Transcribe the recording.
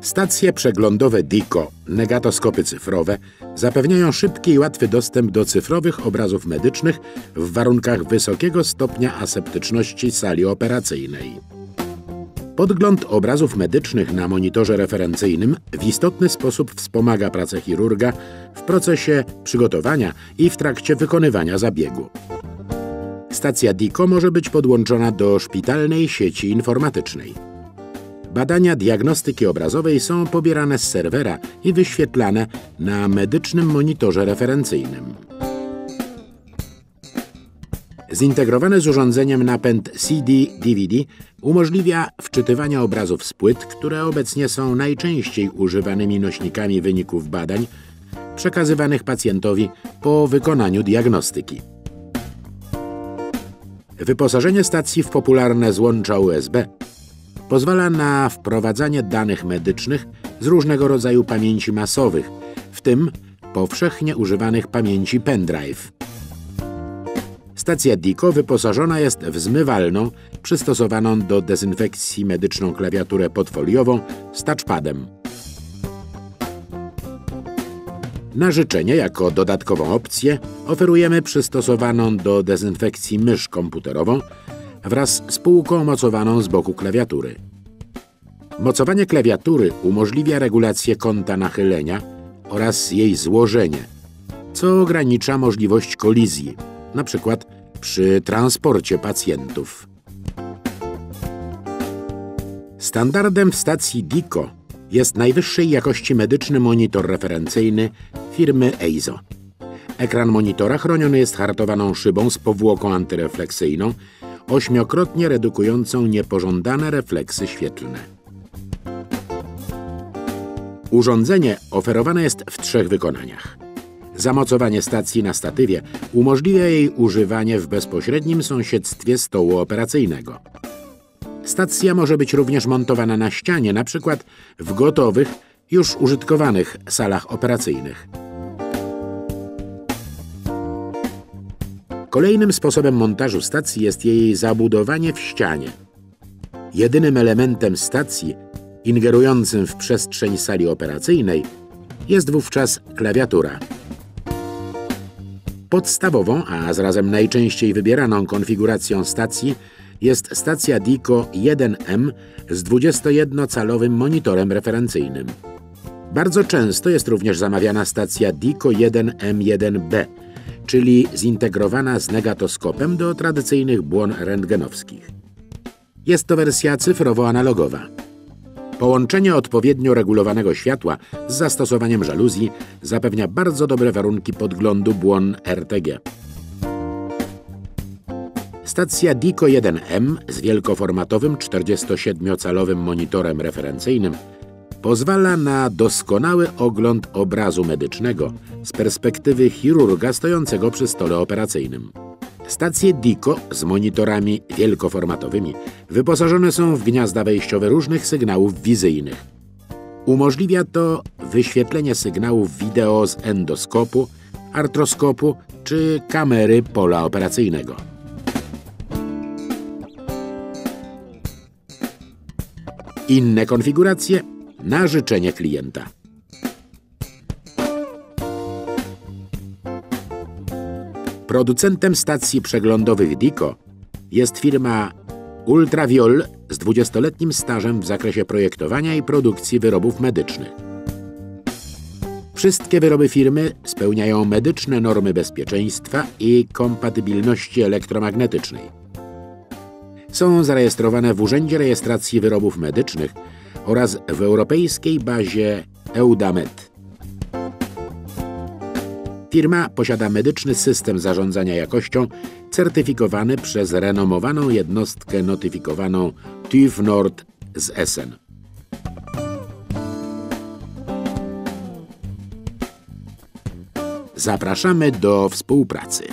Stacje przeglądowe DICO, negatoskopy cyfrowe, zapewniają szybki i łatwy dostęp do cyfrowych obrazów medycznych w warunkach wysokiego stopnia aseptyczności sali operacyjnej. Podgląd obrazów medycznych na monitorze referencyjnym w istotny sposób wspomaga pracę chirurga w procesie przygotowania i w trakcie wykonywania zabiegu. Stacja DICO może być podłączona do szpitalnej sieci informatycznej. Badania diagnostyki obrazowej są pobierane z serwera i wyświetlane na medycznym monitorze referencyjnym. Zintegrowany z urządzeniem napęd CD-DVD umożliwia wczytywanie obrazów z płyt, które obecnie są najczęściej używanymi nośnikami wyników badań przekazywanych pacjentowi po wykonaniu diagnostyki. Wyposażenie stacji w popularne złącza USB pozwala na wprowadzanie danych medycznych z różnego rodzaju pamięci masowych, w tym powszechnie używanych pamięci pendrive. Stacja DICO wyposażona jest w zmywalną, przystosowaną do dezynfekcji medyczną klawiaturę podfoliową z touchpadem. Na życzenie, jako dodatkową opcję, oferujemy przystosowaną do dezynfekcji mysz komputerową wraz z półką mocowaną z boku klawiatury. Mocowanie klawiatury umożliwia regulację kąta nachylenia oraz jej złożenie, co ogranicza możliwość kolizji, np. przy transporcie pacjentów. Standardem w stacji DICO jest najwyższej jakości medyczny monitor referencyjny firmy EIZO. Ekran monitora chroniony jest hartowaną szybą z powłoką antyrefleksyjną, ośmiokrotnie redukującą niepożądane refleksy świetlne. Urządzenie oferowane jest w trzech wykonaniach. Zamocowanie stacji na statywie umożliwia jej używanie w bezpośrednim sąsiedztwie stołu operacyjnego. Stacja może być również montowana na ścianie, np. w gotowych, już użytkowanych salach operacyjnych. Kolejnym sposobem montażu stacji jest jej zabudowanie w ścianie. Jedynym elementem stacji ingerującym w przestrzeń sali operacyjnej jest wówczas klawiatura. Podstawową, a zarazem najczęściej wybieraną konfiguracją stacji jest stacja DICO 1M z 21-calowym monitorem referencyjnym. Bardzo często jest również zamawiana stacja DICO 1M1B, czyli zintegrowana z negatoskopem do tradycyjnych błon rentgenowskich. Jest to wersja cyfrowo-analogowa. Połączenie odpowiednio regulowanego światła z zastosowaniem żaluzji zapewnia bardzo dobre warunki podglądu błon RTG. Stacja DICO 1M z wielkoformatowym 47-calowym monitorem referencyjnym pozwala na doskonały ogląd obrazu medycznego z perspektywy chirurga stojącego przy stole operacyjnym. Stacje DICO z monitorami wielkoformatowymi wyposażone są w gniazda wejściowe różnych sygnałów wizyjnych. Umożliwia to wyświetlenie sygnałów wideo z endoskopu, artroskopu czy kamery pola operacyjnego. Inne konfiguracje na życzenie klienta. Producentem stacji przeglądowych DICO jest firma Ultraviol z 20-letnim stażem w zakresie projektowania i produkcji wyrobów medycznych. Wszystkie wyroby firmy spełniają medyczne normy bezpieczeństwa i kompatybilności elektromagnetycznej. Są zarejestrowane w Urzędzie Rejestracji Wyrobów Medycznych oraz w europejskiej bazie EUDAMED. Firma posiada medyczny system zarządzania jakością certyfikowany przez renomowaną jednostkę notyfikowaną TÜV Nord z Essen. Zapraszamy do współpracy.